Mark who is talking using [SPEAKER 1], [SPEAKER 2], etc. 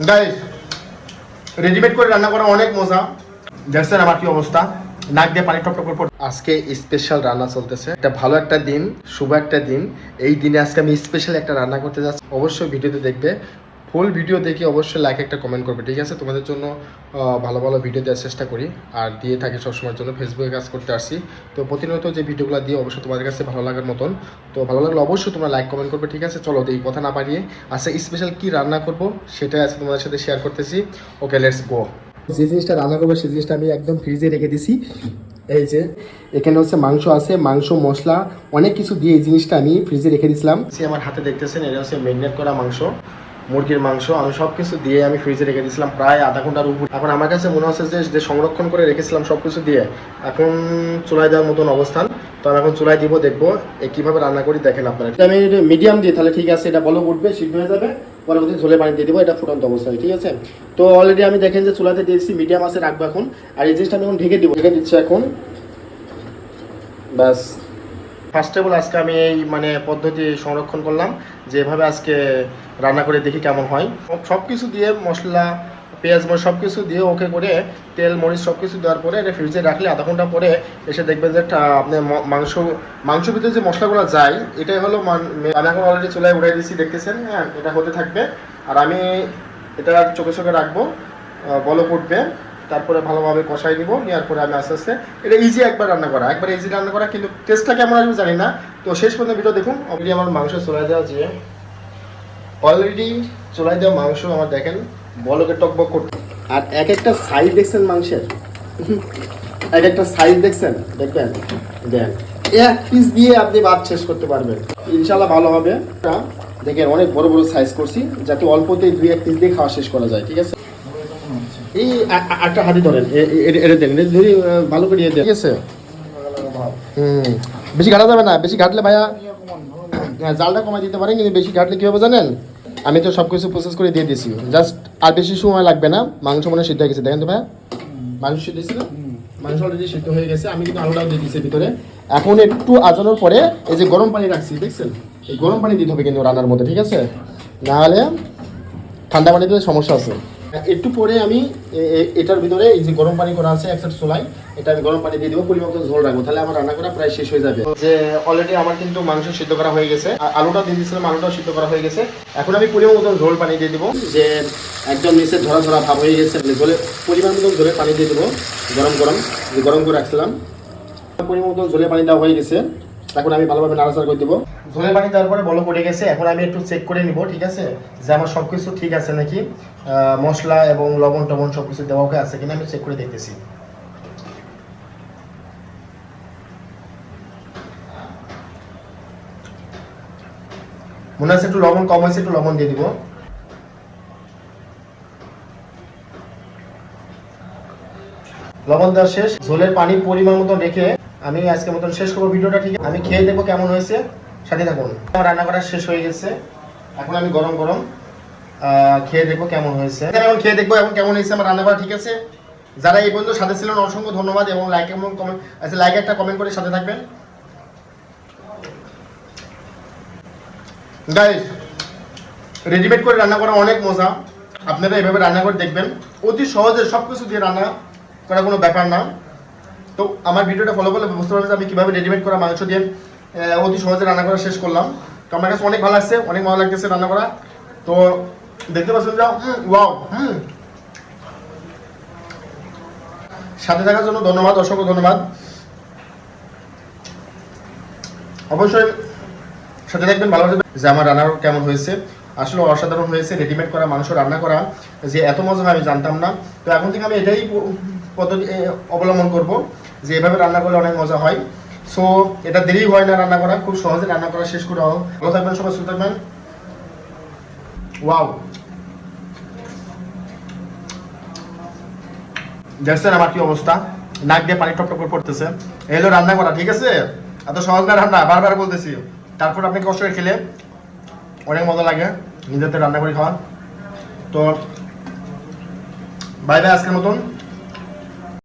[SPEAKER 1] Guys readymade করে রান্না করা অনেক মজা। দেখছেন আমার কি অবস্থা? নাক দিয়ে পানি টপ টপ আজকে স্পেশাল রান্না চলতেছে। এটা ভালো একটা দিন, শুভ একটা দিন। এই দিনে আজকে আমি স্পেশাল একটা রান্না করতে যাচ্ছি। অবশ্যই ভিডিওতে দেখবে। ফুল ভিডিও দেখে অবশ্যই লাইক একটা কমেন্ট করবে, ঠিক আছে? তোমাদের জন্য ভালো ভালো ভিডিও দেওয়ার চেষ্টা করি। আর দিয়ে থাকি সবসময়ের জন্য ফেসবুকে কাজ করতে আসছি তো প্রতিনিয়ত যে ভিডিওগুলো দিয়ে অবশ্যই তোমাদের কাছে ভালো লাগার মতন। তো ভালো লাগলে অবশ্যই তোমরা লাইক কমেন্ট করবে, ঠিক আছে? চলো এই কথা না পারিয়ে আজকে স্পেশাল কি রান্না করব, সেটাই আজকে তোমাদের সাথে শেয়ার করতেছি। ওকে লেটস গো যে জিনিসটা রান্না করব, সেই জিনিসটা আমি একদম ফ্রিজে রেখে দিছি। এই যে, এখানে হচ্ছে মাংস আছে, মাংস, মশলা, অনেক কিছু দিয়ে এই জিনিসটা আমি ফ্রিজে রেখে দিয়েছিলাম সে আমার হাতে দেখতেছেন, এটা হচ্ছে মেরিনেট করা মাংস। মুরগির মাংস, আমি সব কিছু দিয়ে আমি ফ্রিজে রেখে দিয়েছিলাম প্রায় আধা ঘণ্টার উপর। এখন আমার কাছে মনে হচ্ছে যে যে সংরক্ষণ করে রেখেছিলাম সব কিছু দিয়ে, এখন চুলায় দেওয়ার মতন অবস্থান। তো আমি এখন চুলায় দিব, দেখব কীভাবে রান্না করি, দেখেন আপনারা। আমি মিডিয়াম দিয়ে, তাহলে ঠিক আছে, এটা বলো উঠবে, সিদ্ধ হয়ে যাবে। পরবর্তী ঝোলে পানি দিয়ে দেবো, এটা ফুটন্ত অবস্থায় ঠিক আছে? তো অলরেডি আমি দেখেন যে চুলাতে দিয়েছি মিডিয়াম আছে, রাখব এখন। আর এই জিনিসটা আমি এখন ঢেকে দিব, ঢেকে দিচ্ছি এখন। ব্যাস। ফার্স্ট অফ অল আজকে আমি এই মানে পদ্ধতি সংরক্ষণ করলাম। যে এভাবে আজকে রান্না করে দেখি কেমন হয়। সব কিছু দিয়ে মশলা, পেঁয়াজ মরিচ সব কিছু দিয়ে ওকে করে তেল, মরিচ সব কিছু দেওয়ার পরে এটা ফ্রিজে রাখলে আধা ঘণ্টা পরে এসে দেখবেন যে আপনার মাংস মাংস ভিতরে যে মশলাগুলো যায়, এটাই হলো মান- আমি এখন অলরেডি চুলায় উড়াই দিচ্ছি দেখতেছেন? হ্যাঁ এটা হতে থাকবে। আর আমি এটা চোখে চোখে রাখব বলো উঠবে। তারপরে ভালোভাবে কষাই নিব নেওয়ার পরে আমি আস্তে আস্তে, এটা ইজি একবার রান্না করা, একবার ইজি রান্না করা, কিন্তু টেস্টটা কেমন আসবে জানি না। তো শেষ পর্যন্ত ভিডিও দেখুন। অলরেডি আমার মাংস চলে দেওয়া যে অলরেডি চলে দেওয়া মাংস আমার দেখেন, বলকে টকবক করতে। আর এক একটা সাইজ দেখছেন মাংসের? এক একটা সাইজ দেখছেন? দেখবেন? দেন। এক পিস দিয়ে আপনি ভাত শেষ করতে পারবেন। ইনশাল্লাহ ভালো হবে। দেখেন অনেক বড় বড় সাইজ করছি, যাতে অল্পতেই দুই এক পিস দিয়ে খাওয়া শেষ করা যায়, ঠিক আছে? এই ভালো করে ঠিক আছে। হুম বেশি ঘাটা যাবে না বেশি ঘাটলে ভাইয়া হ্যাঁ, জালটা কমাই দিতে পারেন কিন্তু বেশি ঘাটলে কী হবে জানেন? আমি তো সব কিছু প্রসেস করে দিয়ে দিয়েছি। জাস্ট আর বেশি সময় লাগবে না মাংস মনে সিদ্ধ হয়ে গেছে দেখেন তো ভাইয়া। মাংস সিদ্ধ হয়েছিল মাংস অলরেডি সিদ্ধ হয়ে গেছে আমি কিন্তু আলুটাও দিয়ে দিয়েছি ভিতরে। এখন একটু আজানোর পরে এই যে গরম পানি রাখছি দেখছেন? এই গরম পানি দিতে হবে কিন্তু রান্নার মধ্যে ঠিক আছে? না হলে ঠান্ডা পানি দিলে সমস্যা আছে। একটু পরে আমি এটার ভিতরে এই যে গরম পানি করা আছে একসাথে চোলাই এটা আমি গরম পানি দিয়ে দিব পরিমাণ ঝোল রাখব। তাহলে আমার রান্না করা প্রায় শেষ হয়ে যাবে। যে অলরেডি আমার কিন্তু মাংস সিদ্ধ করা হয়ে গেছে আলুটা দিয়ে দিয়েছিলাম, আলুটাও সিদ্ধ করা হয়ে গেছে। এখন আমি পরিমাণ মতো ঝোল পানি দিয়ে দিব। যে একদম নিচে ধরা ধরা ভাব হয়ে গেছে ঝোলে পরিমাণ মতো ঝোলে পানি দিয়ে দেবো, গরম গরম, যে গরম করে রাখছিলাম। পরিমাণ মতো ঝোলে পানি দেওয়া হয়ে গেছে। এখন আমি ভালোভাবে নাড়াচাড়া করে দেবো। ঝোলে পানি দেওয়ার পরে বলো পড়ে গেছে, এখন আমি একটু চেক করে নিব, ঠিক আছে? যে আমার সব কিছু ঠিক আছে নাকি? মশলা এবং লবণ টবণ সব কিছু দেওয়া আছে কিনা আমি চেক করে দেখতেছি। মনে হচ্ছে একটু লবণ কম হয়েছে, একটু লবণ দিয়ে দিব। লবণ দেওয়া শেষ। ঝোলের পানি পরিমাণ মতো রেখে আমি আজকে মতন শেষ করব। ভিডিওটা ঠিক আমি খেয়ে দেখব কেমন হয়েছে। সাথে থাকুন। আমার রান্না করা শেষ হয়ে গেছে। এখন আমি গরম গরম খেয়ে দেখব কেমন হয়েছে। এখন খেয়ে দেখব এখন কেমন হয়েছে আমার রান্না করা ঠিক আছে। যারা এই পর্যন্ত সাথে ছিলেন, অসংখ্য ধন্যবাদ এবং লাইক এবং কমেন্ট আচ্ছা লাইক একটা কমেন্ট করে সাথে থাকবেন। গাইস রেডিমেড করে রান্না করা অনেক মজা। আপনারা এভাবে রান্না করে দেখবেন। অতি সহজে সব কিছু দিয়ে রান্না করা কোনো ব্যাপার না। তো আমার ভিডিওটা ফলো করলে বুঝতে পারবেন যে আমি কীভাবে রেডিমেড করা মাংস দিয়ে অতি সহজে রান্না করা শেষ করলাম। তো আমার কাছে অনেক ভালো লাগছে, অনেক ভালো লাগতেছে রান্না করা। তো দেখতে পাচ্ছেন যাও ওয়াও সাথে থাকার জন্য ধন্যবাদ, অসংখ্য ধন্যবাদ। অবশ্যই সাথে দেখবেন ভালো যে আমার রান্না কেমন হয়েছে, আসলে অসাধারণ হয়েছে রেডিমেড করা মাংস রান্না করা, যে এত মজা আমি জানতাম না। তো এখন থেকে আমি এটাই পদ্ধতি অবলম্বন করব। যে এভাবে রান্না করলে অনেক মজা হয়। সো এটা দেরি হয় না রান্না করা, খুব সহজে রান্না করা শেষ করে হোক। ভালো থাকবেন সবাই, সুস্থ থাকবেন। ওয়াও দেখছেন আমার কি অবস্থা? নাক দিয়ে পানি টপ টপ করে পড়তেছে। এই হলো রান্না করা, ঠিক আছে? এত সহজ না রান্না, বারবার বলতেছি। তারপর আপনি কষ্ট খেলে অনেক মজা লাগে নিজেদের রান্না করে খাওয়া। তো বাই বাই আজকের মতন।